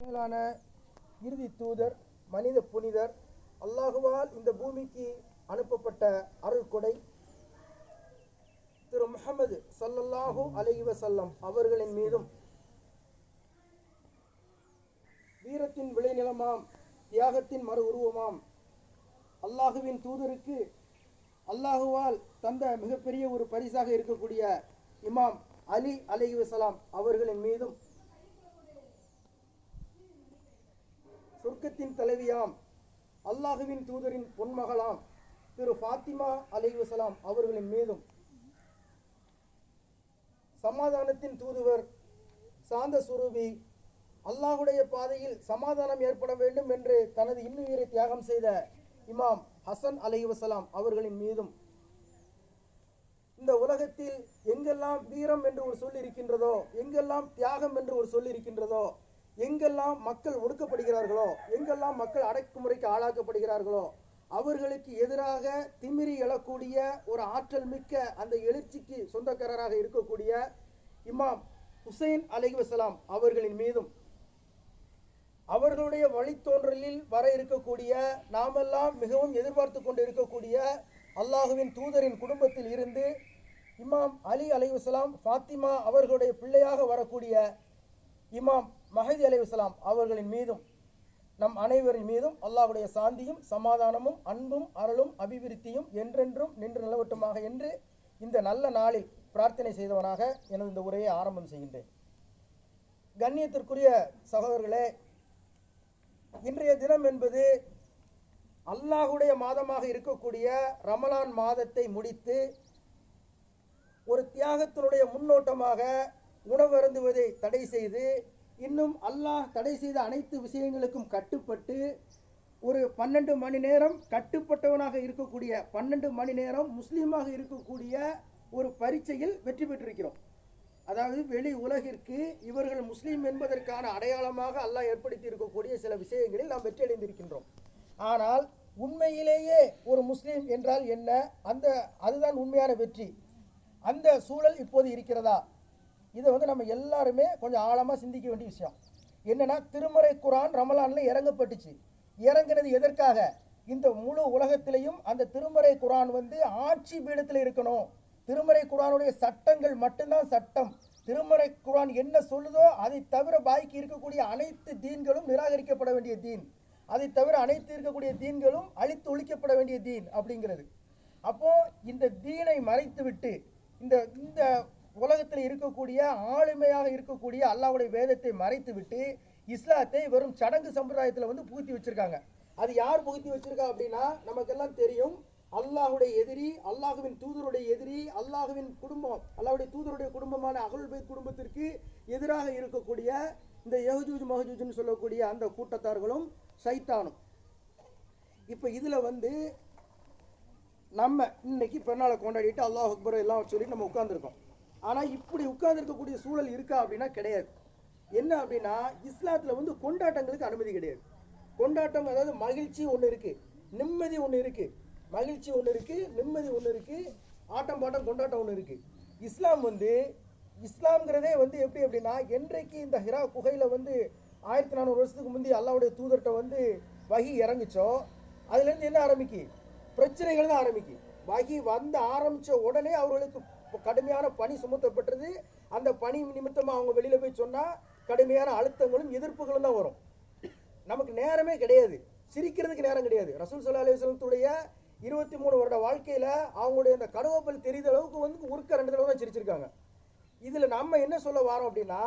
மேலான இறுதி தூதர் மனித புனிதர் அல்லாஹுவால் இந்த பூமிக்கு அனுப்பப்பட்ட அருள்கொடை திரு முகமது சல்லல்லாஹு அலைஹி வஸல்லம் அவர்களின் மீதும் வீரத்தின் விளைநிலமாம் தியாகத்தின் மறு உருவமாம். அல்லாஹுவின் தூதருக்கு அல்லாஹுவால் தந்த மிகப்பெரிய ஒரு பரிசாக இருக்கக்கூடிய இமாம் அலி அலைஹி வஸலாம் அவர்களின் மீதும் சொர்க்கத்தின் தலைவியாம் அல்லாஹுவின் தூதரின் பொன்மகளாம் திரு ஃபாத்திமா அலைவசலாம் அவர்களின் மீதும். சமாதானத்தின் தூதுவர் சாந்த சுரூபி அல்லாஹுடைய பாதையில் சமாதானம் ஏற்பட வேண்டும் என்று தனது இன்னுயிரை தியாகம் செய்த இமாம் ஹசன் அலைவசலாம் அவர்களின் மீதும். இந்த உலகத்தில் எங்கெல்லாம் வீரம் என்று ஒரு சொல் இருக்கின்றதோ எங்கெல்லாம் தியாகம் என்று ஒரு சொல் இருக்கின்றதோ எங்கெல்லாம் மக்கள் ஒடுக்கப்படுகிறார்களோ எங்கெல்லாம் மக்கள் அடக்குமுறைக்கு ஆளாக்கப்படுகிறார்களோ அவர்களுக்கு எதிராக திமிரி எழக்கூடிய ஒரு ஆற்றல் மிக்க அந்த எழுச்சிக்கு சொந்தக்காரராக இருக்கக்கூடிய இமாம் ஹுசைன் அலைவசலாம் அவர்களின் மீதும் அவர்களுடைய வழித்தோன்றலில் வர இருக்கக்கூடிய நாமெல்லாம் மிகவும் எதிர்பார்த்து கொண்டு இருக்கக்கூடிய அல்லாஹுவின் தூதரின் குடும்பத்தில் இருந்து இமாம் அலி அலைவசலாம் ஃபாத்திமா அவர்களுடைய பிள்ளையாக வரக்கூடிய இமாம் மஹதி அலைவசலாம் அவர்களின் மீதும் நம் அனைவரின் மீதும் அல்லாஹுடைய சாந்தியும் சமாதானமும் அன்பும் அருளும் அபிவிருத்தியும் என்றென்றும் நின்று நிலவட்டுமாக என்று இந்த நல்ல நாளில் பிரார்த்தனை செய்தவனாக எனது இந்த உரையை ஆரம்பம் செய்கின்றேன். கண்ணியத்திற்குரிய சகோதரர்களே இன்றைய தினம் என்பது அல்லாஹுடைய மாதமாக இருக்கக்கூடிய ரமலான் மாதத்தை முடித்து ஒரு தியாகத்தினுடைய முன்னோட்டமாக உணவு அருந்துவதை தடை செய்து இன்னும் அல்லாஹ் தடை செய்த அனைத்து விஷயங்களுக்கும் கட்டுப்பட்டு ஒரு பன்னெண்டு மணி நேரம் கட்டுப்பட்டவனாக இருக்கக்கூடிய பன்னெண்டு மணி நேரம் முஸ்லீமாக இருக்கக்கூடிய ஒரு பரீட்சையில் வெற்றி பெற்றிருக்கிறோம். அதாவது வெளி உலகிற்கு இவர்கள் முஸ்லீம் என்பதற்கான அடையாளமாக அல்லாஹ் ஏற்படுத்தி இருக்கக்கூடிய சில விஷயங்களில் நாம் வெற்றி அடைந்திருக்கின்றோம் ஆனால் உண்மையிலேயே ஒரு முஸ்லீம் என்றால் என்ன? அந்த அதுதான் உண்மையான வெற்றி. அந்த சூழல் இப்போது இருக்கிறதா? இதை வந்து நம்ம எல்லாருமே கொஞ்சம் ஆழமாக சிந்திக்க வேண்டிய விஷயம். என்னன்னா திருமறை குரான் ரமலானில் இறங்கப்பட்டுச்சு. இறங்குனது எதற்காக? இந்த முழு உலகத்திலையும் அந்த திருமறை குரான் வந்து ஆட்சி பீடத்தில் இருக்கணும். திருமறை குரானுடைய சட்டங்கள் மட்டும்தான் சட்டம். திருமறை குரான் என்ன சொல்லுதோ அதை தவிர பாக்கி இருக்கக்கூடிய அனைத்து தீன்களும் நிராகரிக்கப்பட வேண்டிய தீன். அதை தவிர அனைத்து இருக்கக்கூடிய தீன்களும் அழித்து ஒழிக்கப்பட வேண்டிய தீன் அப்படிங்கிறது. அப்போ இந்த தீனை மறைத்து விட்டு இந்த இந்த உலகத்தில் இருக்கக்கூடிய ஆளுமையாக இருக்கக்கூடிய அல்லாவுடைய வேதத்தை மறைத்து விட்டு இஸ்லாத்தை வெறும் சடங்கு சம்பிரதாயத்தில் வந்து புகுத்தி வச்சிருக்காங்க. அது யார் புகுத்தி வச்சிருக்கா அப்படின்னா நமக்கெல்லாம் தெரியும் அல்லாஹுடைய எதிரி அல்லாஹுவின் தூதருடைய எதிரி அல்லாஹுவின் குடும்பம் அல்லாஹுடைய தூதருடைய குடும்பமான அகல்பை குடும்பத்திற்கு எதிராக இருக்கக்கூடிய இந்த யஹஜூஜ் மஹஜூஜ்னு சொல்லக்கூடிய அந்த கூட்டத்தார்களும் சைத்தானும். இப்போ இதில் வந்து நம்ம இன்னைக்கு பெண்ணாளை கொண்டாடிட்டு அல்லாஹ் அக்பர் எல்லாம் சொல்லி நம்ம உட்காந்துருக்கோம் ஆனால் இப்படி உட்கார்ந்துருக்கக்கூடிய சூழல் இருக்கா அப்படின்னா கிடையாது. என்ன அப்படின்னா இஸ்லாத்தில் வந்து கொண்டாட்டங்களுக்கு அனுமதி கிடையாது. கொண்டாட்டம் அதாவது மகிழ்ச்சி ஒன்று இருக்கு நிம்மதி ஒன்று இருக்கு மகிழ்ச்சி ஒன்று இருக்கு நிம்மதி ஒன்று இருக்கு ஆட்டம் பாட்டம் கொண்டாட்டம் ஒன்று இருக்கு. இஸ்லாம் வந்து இஸ்லாம்ங்கிறதே வந்து எப்படி அப்படின்னா என்றைக்கு இந்த ஹிரா குகையில வந்து ஆயிரத்தி நானூறு வருஷத்துக்கு முந்தி அல்லாவுடைய தூதர்கிட்ட வந்து வகி இறங்குச்சோ அதுலேருந்து என்ன ஆரம்பிக்கு? பிரச்சனைகள் தான் ஆரம்பிக்கு. வகி வந்து ஆரம்பித்த உடனே அவர்களுக்கு கடுமையான பணி சுமத்தப்பட்டது. அந்த பணி நிமித்தமா அவங்க வெளியில போய் சொன்னா கடுமையான அழுத்தங்களும் எதிர்ப்புகளும் தான் வரும். நமக்கு நேரமே கிடையாது. சிரிக்கிறதுக்கு நேரம் கிடையாது. ரசூல் சல்லா அலுவலத்துடைய இருபத்தி மூணு வருட வாழ்க்கையில அவங்களுடைய அந்த கடுவப்பல் தெரிந்த அளவுக்கு வந்து உருக்க ரெண்டு தடவை தான் சிரிச்சிருக்காங்க. இதுல நம்ம என்ன சொல்ல வரோம் அப்படின்னா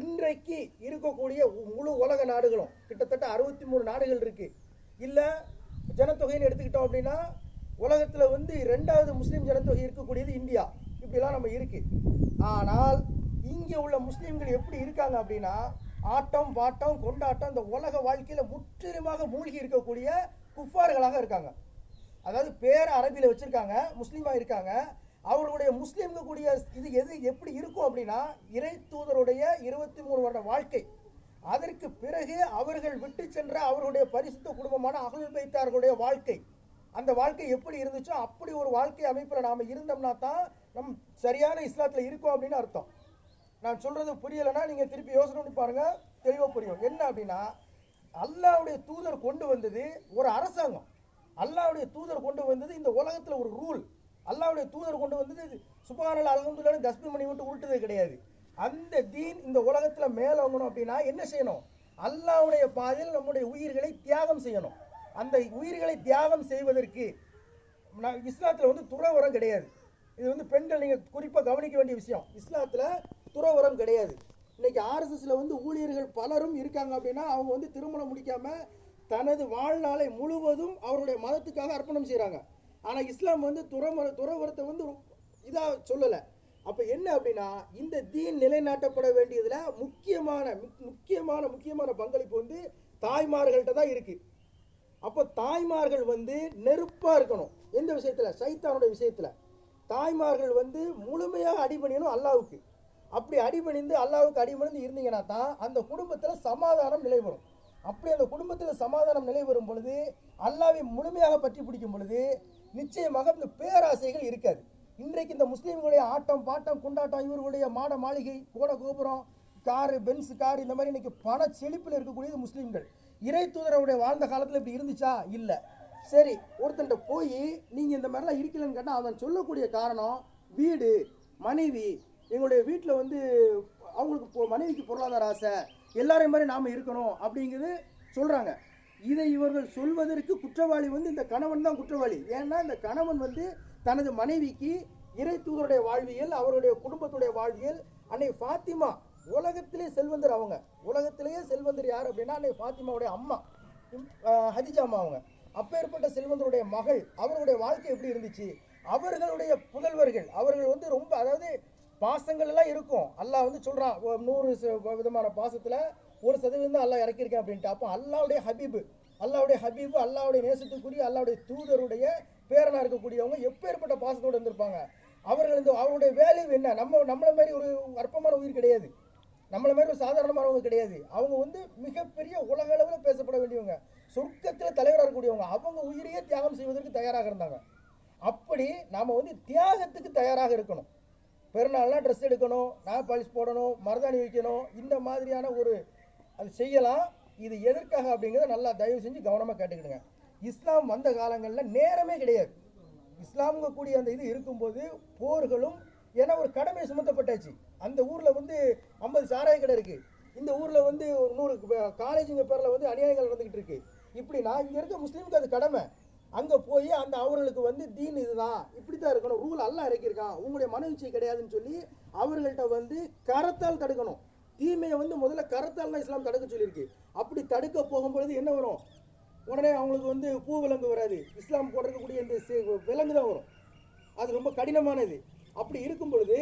இன்றைக்கு இருக்கக்கூடிய முழு உலக நாடுகளும் கிட்டத்தட்ட அறுபத்தி மூணு நாடுகள் இருக்கு. இல்ல ஜனத்தொகைன்னு எடுத்துக்கிட்டோம் அப்படின்னா உலகத்துல வந்து ரெண்டாவது முஸ்லீம் ஜனத்தொகை இருக்கக்கூடியது இந்தியா. இப்படிலாம் நம்ம இருக்கு. ஆனால் இங்கே உள்ள முஸ்லீம்கள் எப்படி இருக்காங்க அப்படின்னா ஆட்டம் பாட்டம் கொண்டாட்டம் இந்த உலக வாழ்க்கையில் முற்றிலுமாக மூழ்கி இருக்கக்கூடிய குஃபார்களாக இருக்காங்க. அதாவது பேர் அரபியில் வச்சிருக்காங்க முஸ்லீமாக இருக்காங்க. அவர்களுடைய முஸ்லீம்க கூடிய இது எது எப்படி இருக்கும் அப்படின்னா இறை தூதருடைய இருபத்தி மூணு வருட வாழ்க்கை. அதற்கு பிறகு அவர்கள் விட்டு சென்ற அவர்களுடைய பரிசுத்த குடும்பமான அகல் வைத்தார்களுடைய வாழ்க்கை. அந்த வாழ்க்கை எப்படி இருந்துச்சோ அப்படி ஒரு வாழ்க்கை அமைப்பில் நாம் இருந்தோம்னா தான் நம் சரியான இஸ்லாத்தில் இருக்கோம் அப்படின்னு அர்த்தம். நான் சொல்றது புரியலைன்னா நீங்கள் திருப்பி யோசனை பண்ணி பாருங்க தெளிவாக புரியும். என்ன அப்படின்னா அல்லாவுடைய தூதர் கொண்டு வந்தது ஒரு அரசாங்கம். அல்லாவுடைய தூதர் கொண்டு வந்தது இந்த உலகத்தில் ஒரு ரூல் அல்லாவுடைய தூதர் கொண்டு வந்தது சுபானல் அல்ஹம்துலில்லாஹ் தஸ்பி பண்ணி விட்டு உருட்டுதே கிடையாது. அந்த தீன் இந்த உலகத்தில் மேலோங்கணும் அப்படின்னா என்ன செய்யணும்? அல்லாவுடைய பாதையில் நம்முடைய உயிர்களை தியாகம் செய்யணும். அந்த உயிர்களை தியாகம் செய்வதற்கு நான் வந்து துறவரம் கிடையாது. இது வந்து பெண்கள் நீங்க குறிப்பா கவனிக்க வேண்டிய விஷயம். இஸ்லாத்துல துறவரம் கிடையாது. இன்னைக்கு ஆர்எஸ்எஸ்ல வந்து ஊழியர்கள் பலரும் இருக்காங்க அப்படின்னா அவங்க வந்து திருமணம் முடிக்காம தனது வாழ்நாளை முழுவதும் அவருடைய மதத்துக்காக அர்ப்பணம் செய்கிறாங்க ஆனா இஸ்லாம் வந்து துறமர துறவரத்தை வந்து இதா சொல்லல. அப்ப என்ன அப்படின்னா இந்த தீன் நிலைநாட்டப்பட வேண்டியதுல முக்கியமான முக்- முக்கியமான முக்கியமான பங்களிப்பு வந்து தாய்மார்கள்ட்ட தான் இருக்கு. அப்போ தாய்மார்கள் வந்து நெருப்பா இருக்கணும். எந்த விஷயத்துல? சைத்தானுடைய விஷயத்துல. தாய்மார்கள் வந்து முழுமையாக அடிபணியணும் அல்லாவுக்கு. அப்படி அடிபணிந்து அல்லாவுக்கு அடிபணிந்து இருந்தீங்கன்னா தான் அந்த குடும்பத்தில் சமாதானம் நிலை வரும். அப்படி அந்த குடும்பத்தில் சமாதானம் நிலை வரும் பொழுது அல்லாவை முழுமையாக பற்றி பிடிக்கும் பொழுது நிச்சயமாக இந்த பேராசைகள் இருக்காது. இன்றைக்கு இந்த முஸ்லீம்களுடைய ஆட்டம் பாட்டம் குண்டாட்டம் இவர்களுடைய மாட மாளிகை கோட கோபுரம் காரு பென்ஸ் கார் இந்த மாதிரி இன்னைக்கு பண செழிப்பில் இருக்கக்கூடியது முஸ்லீம்கள். இறை தூதரவுடைய வாழ்ந்த காலத்தில் இப்படி இருந்துச்சா? இல்லை. சரி ஒருத்தன்ட்ட போய் நீங்க இந்த மாதிரிலாம் இருக்கலன்னு கேட்டால் அவன் சொல்லக்கூடிய காரணம் வீடு மனைவி எங்களுடைய வீட்டில் வந்து அவங்களுக்கு மனைவிக்கு பொருளாதார ஆசை எல்லாரையும் மாதிரி நாம இருக்கணும் அப்படிங்கிறது சொல்றாங்க. இதை இவர்கள் சொல்வதற்கு குற்றவாளி வந்து இந்த கணவன் தான் குற்றவாளி. ஏன்னா இந்த கணவன் வந்து தனது மனைவிக்கு இறை தூதருடைய வாழ்வியல் அவருடைய குடும்பத்துடைய வாழ்வியல் அன்னை ஃபாத்திமா உலகத்திலே செல்வந்தர் அவங்க. உலகத்திலேயே செல்வந்தர் யார் அப்படின்னா அன்னை ஃபாத்திமாவுடைய அம்மா ஹதிஜா அம்மா அவங்க. அப்பேற்பட்ட செல்வந்தருடைய மகள் அவருடைய வாழ்க்கை எப்படி இருந்துச்சு? அவர்களுடைய புதல்வர்கள் அவர்கள் வந்து ரொம்ப அதாவது பாசங்கள் எல்லாம் இருக்கும். அல்லாஹ் வந்து சொல்றான் நூறு ச- விதமான பாசத்துல ஒரு சதவீதம் தான் அல்லாஹ் இறக்கியிருக்கேன் அப்படின்ட்டு. அப்போ அல்லாவுடைய ஹபீபு அல்லாவுடைய ஹபீபு அல்லாவுடைய நேசத்துக்குரிய அல்லாவுடைய தூதருடைய பேரனா இருக்கக்கூடியவங்க எப்பேற்பட்ட பாசத்தோடு இருந்திருப்பாங்க. அவர்கள் இந்த அவருடைய வேல்யூ என்ன? நம்ம நம்மளை மாதிரி ஒரு அற்பமான உயிர் கிடையாது. நம்மளை மாதிரி ஒரு சாதாரணமானவங்க கிடையாது. அவங்க வந்து மிகப்பெரிய உலக அளவில் பேசப்பட வேண்டியவங்க. சொர்க்கத்தில் தலைவராக இருக்கக்கூடியவங்க அவங்க உயிரையே தியாகம் செய்வதற்கு தயாராக இருந்தாங்க. அப்படி நாம் வந்து தியாகத்துக்கு தயாராக இருக்கணும். பெருநாள்லாம் ட்ரெஸ் எடுக்கணும் நான் பாலிஷ் போடணும் மருதாணி வைக்கணும் இந்த மாதிரியான ஒரு அது செய்யலாம். இது எதற்காக அப்படிங்கிறத நல்லா தயவு செஞ்சு கவனமாக கேட்டுக்கிடுங்க. இஸ்லாம் வந்த காலங்களில் நேரமே கிடையாது. இஸ்லாமுங்க கூடிய அந்த இது இருக்கும்போது போர்களும் ஏன்னா ஒரு கடமை சுமத்தப்பட்டாச்சு. அந்த ஊரில் வந்து ஐம்பது சாராய கடை இருக்குது இந்த ஊரில் வந்து ஒரு நூறு காலேஜுங்க பேரில் வந்து அநியாயங்கள் நடந்துக்கிட்டு இருக்குது இப்படி இப்படின்னா இங்க இருக்க முஸ்லீமுக்கு அது கடமை. அங்க போய் அந்த அவர்களுக்கு வந்து தீன் இதுதான். இப்படித்தான் இருக்கணும். ரூல் எல்லாம் இறக்கியிருக்கான் உங்களுடைய மனவீச்சை கிடையாதுன்னு சொல்லி அவர்கள்ட்ட வந்து கரத்தால் தடுக்கணும். தீமையை வந்து முதல்ல கரத்தால் தான் இஸ்லாம் தடுக்க சொல்லியிருக்கு. அப்படி தடுக்க போகும்பொழுது என்ன வரும்? உடனே அவங்களுக்கு வந்து பூ விலங்கு வராது. இஸ்லாம் போட்டிருக்கக்கூடிய இந்த விலங்கு தான் வரும். அது ரொம்ப கடினமானது. அப்படி இருக்கும் பொழுது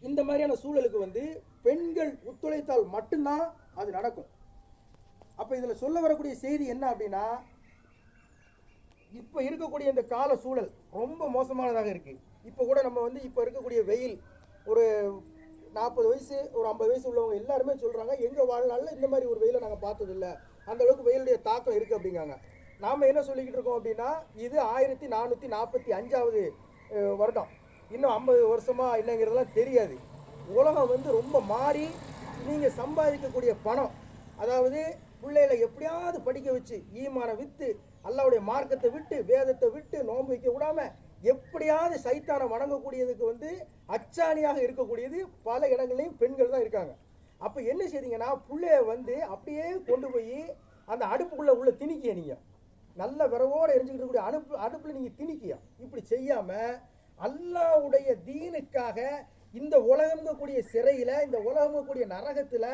இந்த மாதிரியான சூழலுக்கு வந்து பெண்கள் ஒத்துழைத்தால் மட்டும்தான் அது நடக்கும். அப்போ இதில் சொல்ல வரக்கூடிய செய்தி என்ன அப்படின்னா இப்போ இருக்கக்கூடிய இந்த கால சூழல் ரொம்ப மோசமானதாக இருக்குது இப்போ கூட நம்ம வந்து இப்போ இருக்கக்கூடிய வெயில் ஒரு நாற்பது வயசு ஒரு ஐம்பது வயசு உள்ளவங்க எல்லாருமே சொல்கிறாங்க எங்கள் வாழ்நாளில் இந்த மாதிரி ஒரு வெயிலை நாங்கள் பார்த்ததில்ல. அந்த அளவுக்கு வெயிலுடைய தாக்கம் இருக்குது அப்படிங்காங்க நாம் என்ன சொல்லிக்கிட்டு இருக்கோம் அப்படின்னா இது ஆயிரத்தி நானூற்றி நாற்பத்தி அஞ்சாவது வருடம். இன்னும் ஐம்பது வருஷமாக என்னங்கிறதெல்லாம் தெரியாது. உலகம் வந்து ரொம்ப மாறி நீங்கள் சம்பாதிக்கக்கூடிய பணம் அதாவது பிள்ளைகளை எப்படியாவது படிக்க வச்சு ஈமான வித்து அல்லாவுடைய மார்க்கத்தை விட்டு வேதத்தை விட்டு நோன்பு வைக்க விடாம எப்படியாவது சைத்தானம் வணங்கக்கூடியதுக்கு வந்து அச்சாணியாக இருக்கக்கூடியது பல இடங்கள்லையும் பெண்கள் தான் இருக்காங்க. அப்ப என்ன செய்தீங்கன்னா பிள்ளைய வந்து அப்படியே கொண்டு போய் அந்த அடுப்புக்குள்ள உள்ள திணிக்கிய நீங்க. நல்ல விரவோட எரிஞ்சுக்கிட்டு இருக்கக்கூடிய அடுப்பு அடுப்புல நீங்க திணிக்கிய. இப்படி செய்யாம அல்லாவுடைய தீனுக்காக இந்த உலகங்கக்கூடிய சிறையில இந்த உலகங்கக்கூடிய நரகத்துல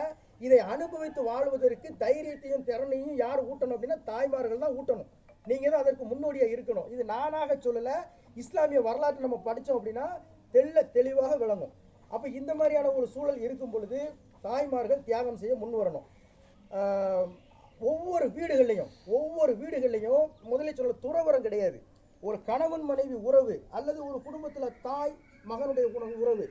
இதை அனுபவித்து வாழ்வதற்கு தைரியத்தையும் திறனையும் யார் ஊட்டணும் அப்படின்னா தாய்மார்கள் தான் ஊட்டணும். நீங்க தான் அதற்கு முன்னோடியா இருக்கணும். இது நானாக சொல்லல இஸ்லாமிய வரலாற்றை நம்ம படிச்சோம் அப்படின்னா தெள்ள தெளிவாக விளங்கும். அப்ப இந்த மாதிரியான ஒரு சூழல் இருக்கும் பொழுது தாய்மார்கள் தியாகம் செய்ய முன் வரணும். ஒவ்வொரு வீடுகள்லையும் ஒவ்வொரு வீடுகள்லையும் முதலில் சொல்ல துறவரம் கிடையாது. ஒரு கணவன் மனைவி உறவு அல்லது ஒரு குடும்பத்தில் தாய் மகனுடைய உணவு உறவு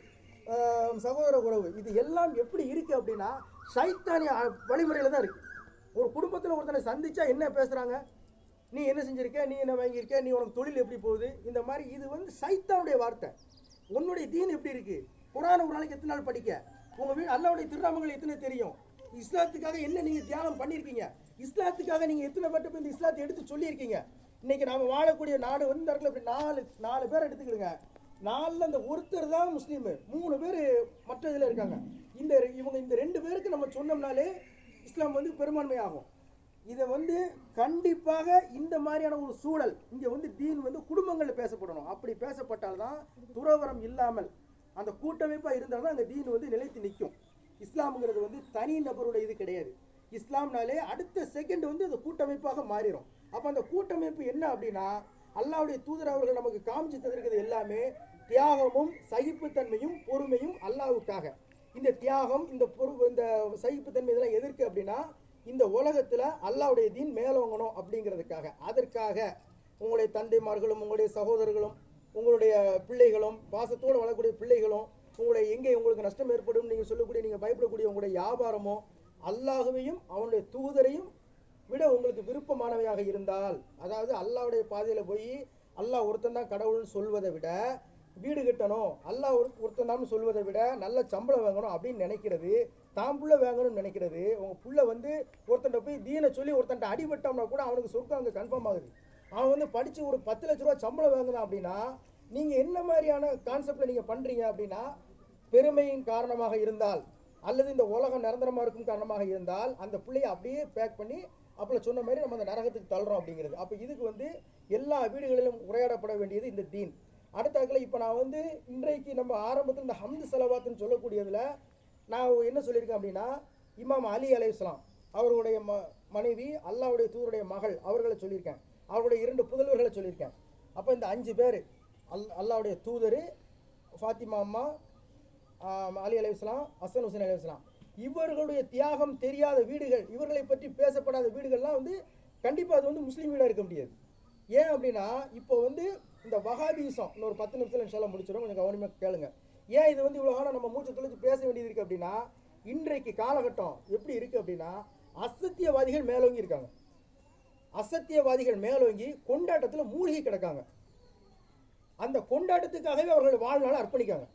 சகோதர உறவு இது எல்லாம் எப்படி இருக்கு அப்படின்னா சைத்தானிய வழிமுறையில் தான் இருக்கு. ஒரு குடும்பத்தில் ஒருத்தனை சந்திச்சா என்ன பேசுகிறாங்க நீ என்ன செஞ்சிருக்க? நீ என்ன வாங்கியிருக்க? நீ உனக்கு தொழில் எப்படி போகுது? இந்த மாதிரி இது வந்து சைத்தானுடைய வார்த்தை. உன்னுடைய தீன் எப்படி இருக்கு? குரான் ஒரு நாளைக்கு எத்தனை நாள் படிக்க? உங்க வீடு அல்லாவுடைய திருநாமங்கள் எத்தனை தெரியும்? இஸ்லாத்துக்காக என்ன நீங்க தியானம் பண்ணியிருக்கீங்க? இஸ்லாத்துக்காக நீங்க எத்தனை பேர்ட்ட போய் இந்த இஸ்லாத்தை எடுத்து சொல்லியிருக்கீங்க? இன்னைக்கு நாம வாழக்கூடிய நாடு வந்து இடத்துல இப்படி நாலு நாலு பேர் எடுத்துக்கிடுங்க. நாலுல இந்த ஒருத்தர் தான் முஸ்லீம். மூணு பேர் மற்ற இதில் இருக்காங்க. இந்த இவங்க இந்த ரெண்டு பேருக்கு நம்ம சொன்னோம்னாலே இஸ்லாம் வந்து பெரும்பான்மையாகும். இதை வந்து கண்டிப்பாக இந்த மாதிரியான ஒரு சூழல் இங்கே வந்து தீன் வந்து குடும்பங்களில் பேசப்படணும். அப்படி பேசப்பட்டால்தான் துறவரம் இல்லாமல் அந்த கூட்டமைப்பாக இருந்தால் தான் அந்த தீன் வந்து நிலைத்து நிற்கும். இஸ்லாம்ங்கிறது வந்து தனி நபருடைய இது கிடையாது. இஸ்லாம்னாலே அடுத்த செகண்ட் வந்து அந்த கூட்டமைப்பாக மாறிடும். அப்போ அந்த கூட்டமைப்பு என்ன அப்படின்னா அல்லாவுடைய தூதர் அவர்கள் நமக்கு காமிச்சு தந்திருக்கிறது எல்லாமே தியாகமும் சகிப்புத்தன்மையும் பொறுமையும் அல்லாஹ்வுக்காக இந்த தியாகம் இந்த பொறு இந்த சகிப்புத்தன்மை இதெல்லாம் எதற்கு அப்படின்னா இந்த உலகத்தில் அல்லாவுடைய தீன் மேலோங்கணும் அப்படிங்கிறதுக்காக. அதற்காக உங்களுடைய தந்தைமார்களும் உங்களுடைய சகோதரர்களும் உங்களுடைய பிள்ளைகளும் பாசத்தோடு வளரக்கூடிய பிள்ளைகளும் உங்களுடைய எங்கே உங்களுக்கு நஷ்டம் ஏற்படும் நீங்கள் சொல்லக்கூடிய நீங்கள் பயப்படக்கூடிய உங்களுடைய வியாபாரமோ அல்லாஹுவையும் அவனுடைய தூதரையும் விட உங்களுக்கு விருப்பமானவையாக இருந்தால் அதாவது அல்லாவுடைய பாதையில் போய் அல்லாஹ் ஒருத்தன் தான் கடவுள்னு சொல்வதை விட வீடு கட்டணும். அல்லாஹ் ஒரு ஒருத்தன் சொல்வதை விட நல்ல சம்பளம் வாங்கணும் அப்படின்னு நினைக்கிறது. தான் புள்ள வாங்கணும்னு நினைக்கிறது. உங்க புள்ள வந்து ஒருத்தன்ட்ட போய் தீனை சொல்லி ஒருத்தன்ட்ட அடிபட்டோம்னா கூட அவனுக்கு சொர்க்கம் அங்கே கன்ஃபார்ம் ஆகுது. அவன் வந்து படிச்சு ஒரு பத்து லட்ச ரூபா சம்பளம் வாங்குறான் அப்படின்னா நீங்க என்ன மாதிரியான கான்செப்ட்ல நீங்க பண்றீங்க அப்படின்னா பெருமையின் காரணமாக இருந்தால் அல்லது இந்த உலகம் நிரந்தரமா இருக்கும் காரணமாக இருந்தால் அந்த பிள்ளையை அப்படியே பேக் பண்ணி அப்பல சொன்ன மாதிரி நம்ம அந்த நரகத்துக்கு தள்ளுறோம் அப்படிங்கிறது. அப்போ இதுக்கு வந்து எல்லா வீடுகளிலும் உரையாடப்பட வேண்டியது இந்த தீன். அடுத்தாக்கில் இப்போ நான் வந்து இன்றைக்கு நம்ம ஆரம்பத்தில் இந்த ஹம்து செலவாத்துன்னு சொல்லக்கூடியதில் நான் என்ன சொல்லியிருக்கேன் அப்படின்னா இமாம் அலி அலையுஸ்லாம் அவருடைய ம மனைவி அல்லாவுடைய தூதருடைய மகள் அவர்களை சொல்லியிருக்கேன். அவருடைய இரண்டு புதல்வர்களை சொல்லியிருக்கேன். அப்போ இந்த அஞ்சு பேர் அல் அல்லாவுடைய தூதர் ஃபாத்திமா அம்மா அலி அலையுஸ்லாம் ஹசன் ஹுசேன் அலையுஸ்லாம் இவர்களுடைய தியாகம் தெரியாத வீடுகள் இவர்களை பற்றி பேசப்படாத வீடுகள்லாம் வந்து கண்டிப்பாக அது வந்து முஸ்லீம் வீடாக இருக்க முடியாது. ஏன் அப்படின்னா இப்போ வந்து இந்த வஹாபிசம் இன்னொரு பத்து நிமிஷத்தில் இன்ஷால்லாம் முடிச்சிடும். கொஞ்சம் கவனமாக கேளுங்க. ஏன் இது வந்து இவ்வளோ காலம் நம்ம மூச்சு தொழிச்சு பேச வேண்டியது இருக்குது அப்படின்னா இன்றைக்கு காலகட்டம் எப்படி இருக்குது அப்படின்னா அசத்தியவாதிகள் மேலோங்கி இருக்காங்க. அசத்தியவாதிகள் மேலோங்கி கொண்டாட்டத்தில் மூழ்கி கிடக்காங்க. அந்த கொண்டாட்டத்துக்காகவே அவர்கள் வாழ்நாள் அர்ப்பணிக்காங்க.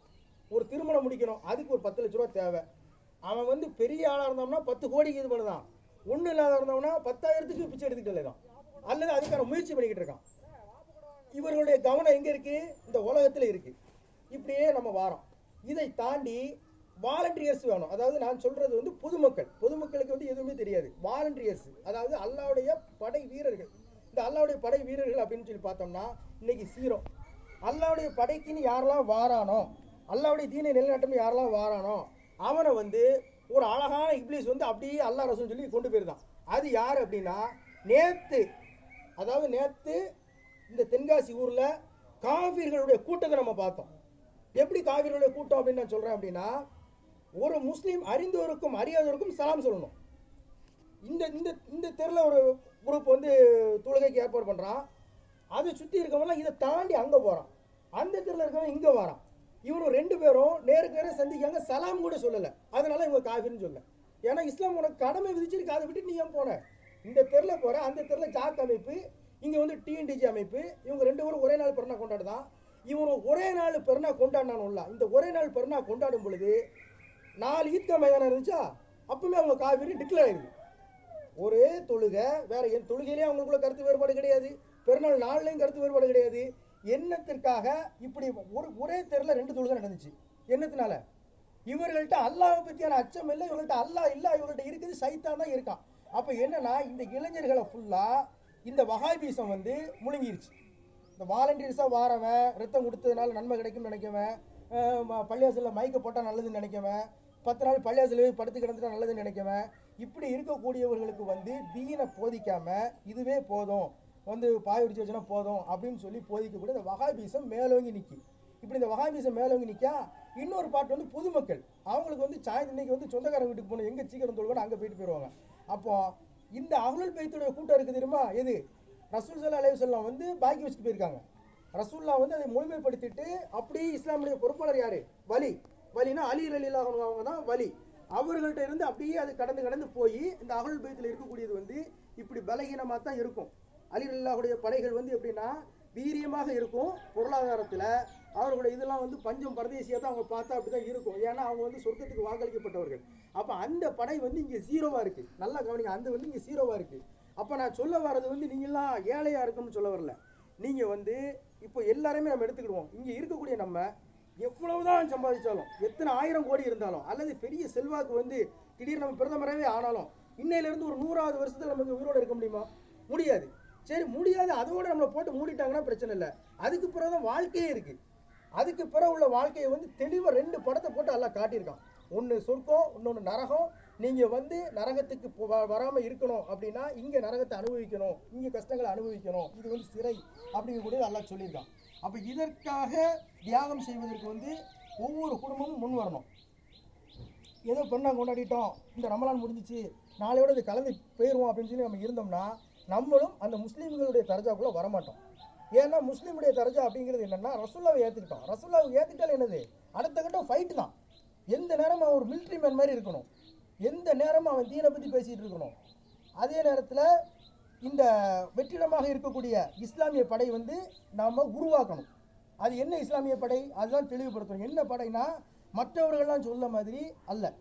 ஒரு திருமணம் முடிக்கணும் அதுக்கு ஒரு பத்து லட்ச ரூபா தேவை. அவன் வந்து பெரிய ஆளாக இருந்தோம்னா பத்து கோடிக்கு இது பண்ணுதான். ஒன்றும் இல்லாத இருந்தவனா பத்தாயிரத்துக்கு பிச்சை எடுத்துக்கிட்டு தான் அல்லது அதுக்கான முயற்சி பண்ணிக்கிட்டு இருக்கான். இவர்களுடைய கவனம் எங்க இருக்கு? இந்த உலகத்துல இருக்கு. இப்படியே நம்ம வாரோம். இதை தாண்டி வாலண்டியர்ஸ் வேணும். அதாவது நான் சொல்றது வந்து பொதுமக்கள். பொதுமக்களுக்கு வந்து எதுவுமே தெரியாது. வாலண்டியர்ஸ் அதாவது அல்லாவுடைய படை வீரர்கள். இந்த அல்லாவுடைய படை வீரர்கள் அப்படின்னு சொல்லி பார்த்தோம்னா இன்னைக்கு சீரோ அல்லாவுடைய படைக்குன்னு யாரெல்லாம் வாரானோ அல்லாவுடைய தீனை நிலைநாட்டம் யாரெல்லாம் வாரானோ அவனை வந்து ஒரு அழகான இப்ளீஸ் வந்து அப்படியே அல்லாஹ் ரசம் சொல்லி கொண்டு போயிருந்தான். அது யார் அப்படின்னா நேத்து அதாவது நேத்து இந்த தென்காசி ஊர்ல காவிர்களுடைய கூட்டத்தை நம்ம பார்த்தோம். எப்படி காவிர்களுடைய கூட்டம் அப்படின்னு நான் சொல்றேன் அப்படின்னா ஒரு முஸ்லீம் அறிந்தவருக்கும் அறியாதவருக்கும் சலாம் சொல்லணும். இந்த இந்த இந்த தெருல ஒரு குரூப் வந்து தொழுகைக்கு ஏற்பாடு பண்றான். அதை சுத்தி இருக்கவங்கலாம் இதை தாண்டி அங்க போறான். அந்த தெருல இருக்கவன் இங்க வரான். இவரும் ரெண்டு பேரும் நேருக்கு நேரம் சந்திக்காங்க சலாம் கூட சொல்லல. அதனால இவங்க காஃபின்னு சொல்ல ஏன்னா இஸ்லாம் உனக்கு கடமை விதிச்சிருக்கு அதை விட்டு நீ ஏன் போன? இந்த தெருல போற அந்த தெருல ஜாக் அமைப்பு இங்க வந்து டிஎன்டிஜி அமைப்பு இவங்க ரெண்டு பேரும் ஒரே நாள் பிறனா கொண்டாடுதான் இவங்க ஒரே நாள் பிறனா கொண்டாடினானுல்ல இந்த ஒரே நாள் பிறனா கொண்டாடும் பொழுது நாலு ஈத்கா மைதானம் இருந்துச்சா? அப்பவுமே அவங்க காவிரி டிக்ளேர் ஆயிருக்கு ஒரே தொழுகை வேற என் தொழுகையிலே அவங்களுக்குள்ள கருத்து வேறுபாடு கிடையாது. பெருநாள் நாள்லையும் கருத்து வேறுபாடு கிடையாது. என்னத்திற்காக இப்படி ஒரு ஒரே தெருல ரெண்டு தொழுகை நடந்துச்சு? என்னத்தினால? இவர்கள்ட்ட அல்லாஹ் பத்தியான அச்சம் இல்லை இவர்கள்ட்ட அல்லாஹ் இல்ல இவர்கள்ட்ட இருக்குது சைத்தான் தான் இருக்கான். அப்ப என்னன்னா இந்த இளைஞர்களை ஃபுல்லா இந்த வகாபீசம் வந்து முழுங்கிருச்சு. இந்த வாலண்டியர்ஸாக வாரவன் ரத்தம் கொடுத்ததுனால நன்மை கிடைக்கும்னு நினைக்கவன் பள்ளியாசலில் மைக்கை போட்டால் மைக்க நல்லதுன்னு நினைக்கவன் பத்து நாள் பள்ளிவாசல்ல போய் படுத்து கிடந்துட்டா நல்லதுன்னு நினைக்கவன். இப்படி இருக்கக்கூடியவர்களுக்கு வந்து தீனை போதிக்காம இதுவே போதும். வந்து பாய் உடிச்சு வச்சுனா போதும் அப்படின்னு சொல்லி போதிக்கக்கூடிய இந்த வகாபீசம் மேலோங்கி நிற்கி இப்படி இந்த வகாபீசம் மேலோங்கி நிற்கா இன்னொரு பாட்டு வந்து பொதுமக்கள். அவங்களுக்கு வந்து சாயந்தரம் இன்னைக்கு வந்து சொந்தக்காரங்க வீட்டுக்கு போகணும். எங்கே சீக்கிரம் தொழுகணும் அங்கே போயிட்டு போயிடுவாங்க அப்போது இந்த அகலுல் பைத்துடைய கூட்டம் இருக்குது தெரியுமா? எது? ரசூல் சல்லா செல்லாம் வந்து பாக்கி வச்சுட்டு போயிருக்காங்க. ரசூல்லா வந்து அதை முழுமைப்படுத்திட்டு அப்படியே இஸ்லாமுடைய பொறுப்பாளர் யாரு? வலி. வலினா அலி அலிலா அவங்க தான் வலி. அவர்கள்ட்ட இருந்து அப்படியே அது கடந்து கடந்து போய் இந்த அகல் பைத்தில் இருக்கக்கூடியது வந்து இப்படி பலகீனமாக தான் இருக்கும். அலி அல்லாஹுடைய படைகள் வந்து எப்படின்னா வீரியமாக இருக்கும் பொருளாதாரத்தில். அவர்களுடைய இதெல்லாம் வந்து பஞ்சம் பரதேசியாக தான் அவங்க பார்த்தா அப்படிதான் இருக்கும். ஏன்னா அவங்க வந்து சொர்க்கத்துக்கு வாக்களிக்கப்பட்டவர்கள். அப்போ அந்த படை வந்து இங்கே ஜீரோவாக இருக்குது நல்லா கவனிங்க அந்த வந்து இங்கே ஜீரோவாக இருக்குது அப்போ நான் சொல்ல வர்றது வந்து நீங்களாம் ஏழையாக இருக்கும்னு சொல்ல வரல. நீங்கள் வந்து இப்போ எல்லாருமே நம்ம எடுத்துக்கிடுவோம். இங்கே இருக்கக்கூடிய நம்ம எவ்வளவுதான் சம்பாதிச்சாலும் எத்தனை ஆயிரம் கோடி இருந்தாலும் அல்லது பெரிய செல்வாக்கு வந்து திடீர்னு நம்ம பிரதமராகவே ஆனாலும் இன்னையிலேருந்து ஒரு நூறாவது வருஷத்தில் நமக்கு உயிரோடு இருக்க முடியுமா? முடியாது. சரி முடியாது. அதோட நம்மளை போட்டு மூடிட்டாங்கன்னா பிரச்சனை இல்லை. அதுக்கு பிறகுதான் வாழ்க்கையே இருக்கு. அதுக்கு பிறகு உள்ள வாழ்க்கையை வந்து தெளிவாக ரெண்டு படத்தை போட்டு எல்லாம் காட்டியிருக்கான். ஒன்று சொர்க்கம் இன்னொன்று நரகம். நீங்கள் வந்து நரகத்துக்கு வராமல் இருக்கணும் அப்படின்னா இங்கே நரகத்தை அனுபவிக்கணும். இங்கே கஷ்டங்களை அனுபவிக்கணும். இது வந்து சிறை அப்படிங்கக்கூடிய நல்லா சொல்லியிருக்கான். அப்போ இதற்காக தியாகம் செய்வதற்கு வந்து ஒவ்வொரு குடும்பமும் முன் வரணும். ஏதோ பெண்ணாக கொண்டாடிட்டோம். இந்த ரமலான் முடிஞ்சிச்சு. நாளையோட இது கலந்து போயிடுவோம் அப்படின்னு சொல்லி நம்ம இருந்தோம்னா நம்மளும் அந்த முஸ்லீம்களுடைய தரஜாக்குள்ள வரமாட்டோம். ஏன்னா முஸ்லீமுடைய தரஜா அப்படிங்கிறது என்னன்னா ரசுல்லாவை ஏற்றுக்கிட்டோம் ரசுல்லாவை ஏத்துக்கிட்டால் என்னது? அடுத்த கட்டம் ஃபைட் தான். எந்த நேரமும் அவன் ஒரு மிலிட்ரி மேன் மாதிரி இருக்கணும். எந்த நேரமும் அவன் தீனை பற்றி பேசிகிட்டு இருக்கணும். அதே நேரத்தில் இந்த வெற்றிடமாக இருக்கக்கூடிய இஸ்லாமிய படை வந்து நாம் உருவாக்கணும். அது என்ன இஸ்லாமிய படை? அதுதான் தெளிவுபடுத்தணும். என்ன படைனா மற்றவர்கள்லாம் சொல்ல மாதிரி அல்ல.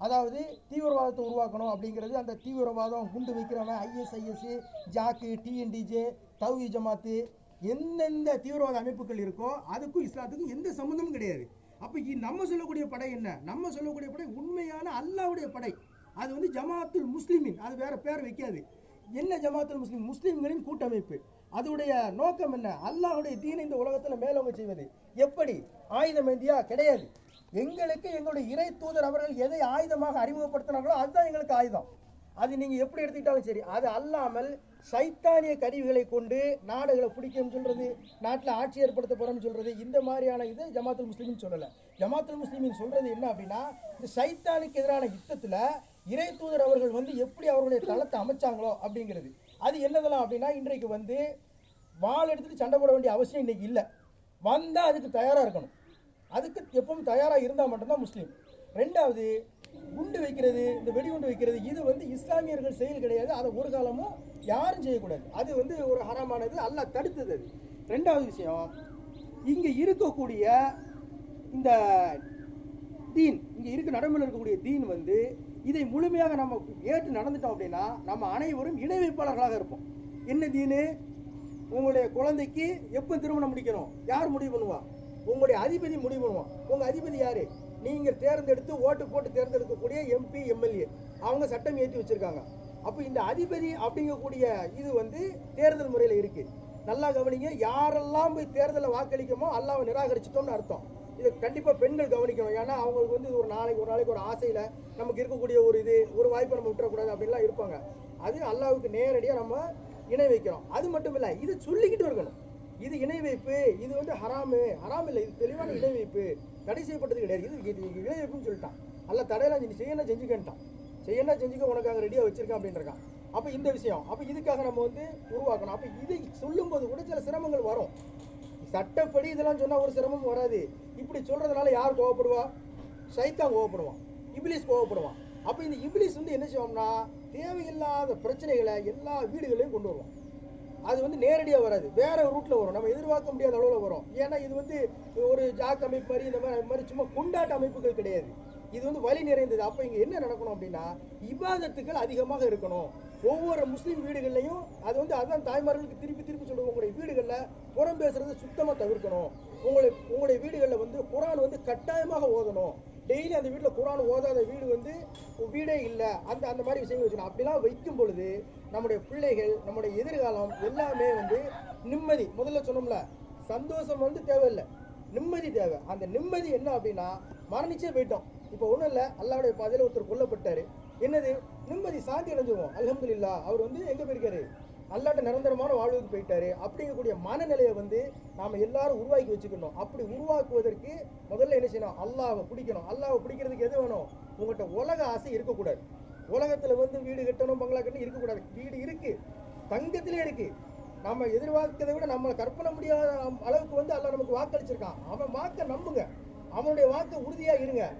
அதாவது தீவிரவாதத்தை உருவாக்கணும் அப்படிங்கிறது அந்த தீவிரவாதம் குண்டு வைக்கிறவன் ஐஎஸ்ஐஎஸ் ஜாக்கு டிஎன்டிஜே தௌஹி ஜமாத்து எந்தெந்த தீவிரவாத அமைப்புகள் இருக்கோ அதுக்கும் இஸ்லாத்துக்கும் எந்த சம்மந்தமும் கிடையாது. அப்போ இ- நம்ம சொல்லக்கூடிய படை என்ன? நம்ம சொல்லக்கூடிய படை உண்மையான அல்லாஹ்வுடைய படை. அது வந்து ஜமாத்துல் முஸ்லிமின் அது வேற பேர் வைக்காது. என்ன ஜமாத்துல் முஸ்லிம்? முஸ்லிம்களின் கூட்டமைப்பு. அதோடைய நோக்கம் என்ன? அல்லாஹுடைய தீனை இந்த உலகத்தில் மேலோங்க செய்வது. எப்படி? ஆயுதம் ஏந்தியா? கிடையாது. எங்களுக்கு எங்களுடைய இறை தூதர் அவர்கள் எதை ஆயுதமாக அறிமுகப்படுத்தினார்களோ அதுதான் எங்களுக்கு ஆயுதம். அது நீங்க எப்படி எடுத்துக்கிட்டாலும் சரி அது அல்லாமல் சைத்தானிய கருவிகளை கொண்டு நாடுகளை பிடிக்கும்னு சொல்றது நாட்டில் ஆட்சி ஏற்படுத்த போறோம்னு சொல்றது இந்த மாதிரியான இது ஜமாத்துல் முஸ்லிமின் சொல்லல. ஜமாத்துல் முஸ்லீமின் சொல்றது என்ன அப்படின்னா இந்த சைத்தானுக்கு எதிரான யுத்தத்துல இறை தூதர் அவர்கள் வந்து எப்படி அவர்களுடைய தளத்தை அமைச்சாங்களோ அப்படிங்கிறது. அது என்னதெல்லாம் அப்படின்னா இன்றைக்கு வந்து வாள் எடுத்துட்டு சண்டை போட வேண்டிய அவசியம் இன்னைக்கு இல்லை. வந்தா அதுக்கு தயாரா இருக்கணும். அதுக்கு எப்பவும் தயாராக இருந்தால் மட்டும்தான் முஸ்லீம். ரெண்டாவது குண்டு வைக்கிறது இந்த வெடிகுண்டு வைக்கிறது இது வந்து இஸ்லாமியர்கள் செயல் கிடையாது. அதை ஒரு காலமும் யாரும் செய்யக்கூடாது. அது வந்து ஒரு ஹராமானது. அல்ல தடுத்தது அது. ரெண்டாவது விஷயம் இங்கே இருக்கக்கூடிய இந்த தீன் இங்கே இருக்க நடைமுறையில் இருக்கக்கூடிய தீன் வந்து இதை முழுமையாக நம்ம ஏற்று நடந்துட்டோம் அப்படின்னா நம்ம அனைவரும் இணை வைப்பாளர்களாக இருப்போம். என்ன தீனு? உங்களுடைய குழந்தைக்கு எப்போ திருமணம் முடிக்கணும்? யார் முடிவு பண்ணுவா? உங்களுடைய அதிபதி முடிவு பண்ணுவான் உங்க அதிபதி யாரு? நீங்க தேர்ந்தெடுத்து ஓட்டு போட்டு தேர்ந்தெடுக்கக்கூடிய எம்பி எம்எல்ஏ அவங்க சட்டம் ஏற்றி வச்சிருக்காங்க. அப்போ இந்த அதிபதி அப்படிங்கக்கூடிய இது வந்து தேர்தல் முறையில் இருக்கு. நல்லா கவனிங்க யாரெல்லாம் போய் தேர்தலில் வாக்களிக்கமோ அல்லாவை நிராகரிச்சிட்டோம்னு அர்த்தம். இது கண்டிப்பாக பெண்கள் கவனிக்கணும். ஏன்னா அவங்களுக்கு வந்து ஒரு நாளைக்கு ஒரு நாளைக்கு ஒரு ஆசையில் நமக்கு இருக்கக்கூடிய ஒரு இது ஒரு வாய்ப்பை நம்ம விட்டுறக்கூடாது அப்படின்லாம் இருப்பாங்க. அது அல்லாவுக்கு நேரடியாக நம்ம இணை வைக்கிறோம். அது மட்டும் இல்லை இது சொல்லிக்கிட்டு இருக்கணும். இது இணை வைப்பு இது வந்து ஹராமு. ஹராம் இல்லை இது தெளிவான இணை வைப்பு தடை செய்யப்பட்டது கிடையாது. இது இது இணை வைப்புன்னு சொல்லிட்டான். அல்ல தடையெல்லாம் நீ செய்யணும் செஞ்சுக்கன்ட்டான். செய்யணும் செஞ்சுக்க உனக்காக ரெடியா வச்சிருக்கேன் அப்படின்னு இருக்கான் அப்ப இந்த விஷயம். அப்ப இதுக்காக நம்ம வந்து உருவாக்கணும். அப்ப இதை சொல்லும்போது கூட சில சிரமங்கள் வரும். சட்டப்படி இதெல்லாம் சொன்னா ஒரு சிரமம் வராது. இப்படி சொல்றதுனால யார் கோவப்படுவா? சைத்தான் கோவப்படுவான். இபிலிஸ் கோவப்படுவான். அப்ப இந்த இபிலிஸ் வந்து என்ன செய்வோம்னா தேவையில்லாத பிரச்சனைகளை எல்லா வீடுகளையும் கொண்டு வருவோம் அது வந்து நேரடியாக வராது. வேற ரூட்ல வரும். நம்ம எதிர்பார்க்க முடியாத அளவில் வரும். ஏன்னா இது வந்து ஒரு ஜாக் அமைப்பு மாதிரி இந்த மாதிரி அது மாதிரி சும்மா குண்டாட்ட அமைப்புகள் கிடையாது. இது வந்து வழி நிறைந்தது. அப்போ இங்கே என்ன நடக்கணும் அப்படின்னா இபாதத்துக்கள் அதிகமாக இருக்கணும். ஒவ்வொரு முஸ்லீம் வீடுகள்லையும் அது வந்து அதான் தாய்மார்களுக்கு திருப்பி திருப்பி சொல்லுவோம் உங்களுடைய வீடுகளில் புறம் பேசுறதை சுத்தமாக தவிர்க்கணும். உங்களுடைய உங்களுடைய வீடுகளில் வந்து குரான் வந்து கட்டாயமாக ஓதணும். டெய்லி அந்த வீட்டில் குரான் ஓதாத வீடு வந்து வீடே இல்லை. அந்த அந்த மாதிரி விஷயங்கள் வச்சுக்கணும். அப்படிலாம் வைக்கும் பொழுது நம்முடைய பிள்ளைகள் நம்முடைய எதிர்காலம் எல்லாமே வந்து நிம்மதி. முதல்ல சொன்னோம்ல சந்தோஷம் வந்து தேவையில்லை. நிம்மதி தேவை. அந்த நிம்மதி என்ன அப்படின்னா மரணிச்சே போயிட்டோம். இப்போ ஒன்றும் இல்லை அல்லாவுடைய பாதையில் ஒருத்தர் கொல்லப்பட்டார். என்னது? நிம்மதி சாந்தி அடைஞ்சிருவோம். அலமதுல்லா அவர் வந்து எங்கே போயிருக்காரு? அல்லாட்ட நிரந்தரமான வாழ்வுக்கு போயிட்டாரு. அப்படிங்கக்கூடிய மனநிலையை வந்து நாம எல்லாரும் உருவாக்கி வச்சுக்கணும். அப்படி உருவாக்குவதற்கு முதல்ல என்ன செய்யணும்? அல்லாவை பிடிக்கணும். அல்லாவை பிடிக்கிறதுக்கு எது வேணும்? உங்கள்கிட்ட உலக ஆசை இருக்கக்கூடாது. உலகத்துல வந்து வீடு கட்டணும் பங்களா கட்டணும் இருக்கக்கூடாது. வீடு இருக்கு. தங்கத்திலே இருக்கு. நம்ம எதிர்பார்க்கிறதை விட நம்ம கற்பனை முடியாத அளவுக்கு வந்து அல்ல நமக்கு வாக்களிச்சிருக்கான். அவன் வாக்க நம்புங்க. அவனுடைய வாக்கை உறுதியா இருங்க.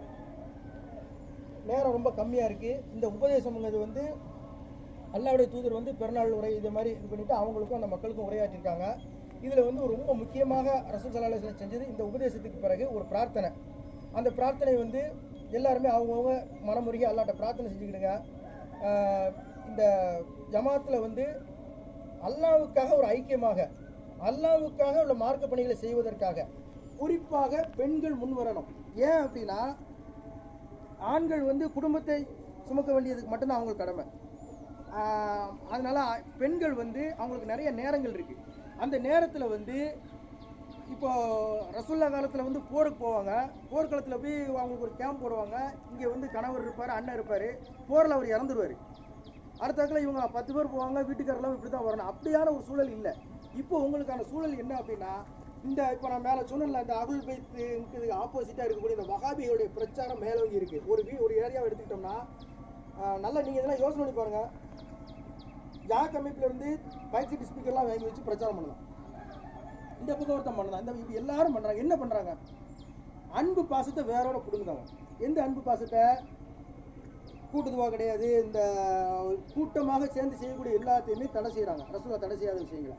நேரம் ரொம்ப கம்மியா இருக்கு. இந்த உபதேசம்ங்கிறது வந்து அல்லாவுடைய தூதர் வந்து பிறநாள் உரை இது மாதிரி இது பண்ணிட்டு அவங்களுக்கும் அந்த மக்களுக்கும் உரையாற்றிருக்காங்க இதில் வந்து ஒரு ரொம்ப முக்கியமாக ரசூல் சல்லா செஞ்சது இந்த உபதேசத்துக்கு பிறகு ஒரு பிரார்த்தனை. அந்த பிரார்த்தனை வந்து எல்லாருமே அவங்கவுங்க மனமுருகி அல்லாட்ட பிரார்த்தனை செஞ்சுக்கிடுங்க. இந்த ஜமாத்தில் வந்து அல்லாவுக்காக ஒரு ஐக்கியமாக அல்லாவுக்காக உள்ள மார்க்க பணிகளை செய்வதற்காக குறிப்பாக பெண்கள் முன்வரணும். ஏன் அப்படின்னா ஆண்கள் வந்து குடும்பத்தை சுமக்க வேண்டியதுக்கு மட்டும்தான் அவங்களுக்கு கடமை. அதனால் பெண்கள் வந்து அவங்களுக்கு நிறைய நேரங்கள் இருக்குது அந்த நேரத்தில் வந்து இப்போது ரசுல்லா காலத்தில் வந்து போருக்கு போவாங்க. போர்க்களத்தில் போய் அவங்களுக்கு ஒரு கேம்ப் போடுவாங்க. இங்கே வந்து கணவர் இருப்பார் அண்ணன் இருப்பார். போரில் அவர் இறந்துருவார். அடுத்தாக்கில் இவங்க பத்து பேர் போவாங்க வீட்டுக்காரெல்லாம் இப்படி தான் வரணும். அப்படியான ஒரு சூழல் இல்லை. இப்போ உங்களுக்கான சூழல் என்ன அப்படின்னா இந்த இப்போ நான் மேலே சொன்னேன்ல இந்த அகுல் பைத்துக்கு ஆப்போசிட்டாக இருக்கக்கூடிய இந்த வகாபிகளுடைய பிரச்சாரம் மேலோங்கி இருக்குது ஒரு வீ ஒரு ஏரியாவை எடுத்துக்கிட்டோம்னா நல்லா நீங்கள் இதெல்லாம் யோசனை பண்ணி பாருங்கள் ஜாக் அமைப்புல பயிற்சி பைக் ஸ்பீக்கர்லாம் வாங்கி வச்சு பிரச்சாரம் பண்ணலாம். இந்த பக்கம் ஒருத்தன் பண்ணலாம் இந்த இப்போ எல்லாரும் பண்ணுறாங்க என்ன பண்ணுறாங்க அன்பு பாசத்தை வேறோட பிடுங்குதாங்க எந்த அன்பு பாசத்தை? கூட்டுதுவா கிடையாது. இந்த கூட்டமாக சேர்ந்து செய்யக்கூடிய எல்லாத்தையுமே தடை செய்கிறாங்க ரசூலா தடை செய்யாத விஷயங்களை.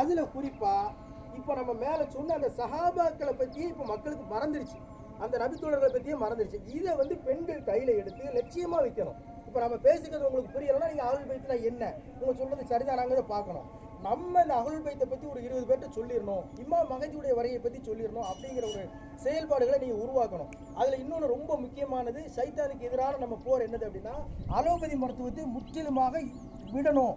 அதில் குறிப்பாக இப்போ நம்ம மேலே சொன்ன அந்த சஹாபாக்களை பத்தி இப்போ மக்களுக்கு மறந்துருச்சு. அந்த நபித்தோழர்களை பற்றியே மறந்துருச்சு. இதை வந்து பெண்கள் கையில் எடுத்து லட்சியமாக வைக்கணும். இப்போ நம்ம பேசிக்கிறது உங்களுக்கு புரியலைன்னா நீங்க அகல் பைத்துனா என்ன? உங்க சொல்றது சரிதானாங்கிறத பார்க்கணும். நம்ம இந்த அகல் பைத்தை பத்தி ஒரு இருபது பேர்கிட்ட சொல்லிடணும். இம்மா மகஜியுடைய வரையை பத்தி சொல்லிடணும் அப்படிங்கிற ஒரு செயல்பாடுகளை நீங்க உருவாக்கணும். அதுல இன்னொன்று ரொம்ப முக்கியமானது சைத்தானுக்கு எதிரான நம்ம போர் என்னது அப்படின்னா அலோபதி மருத்துவத்தை முற்றிலுமாக விடணும்.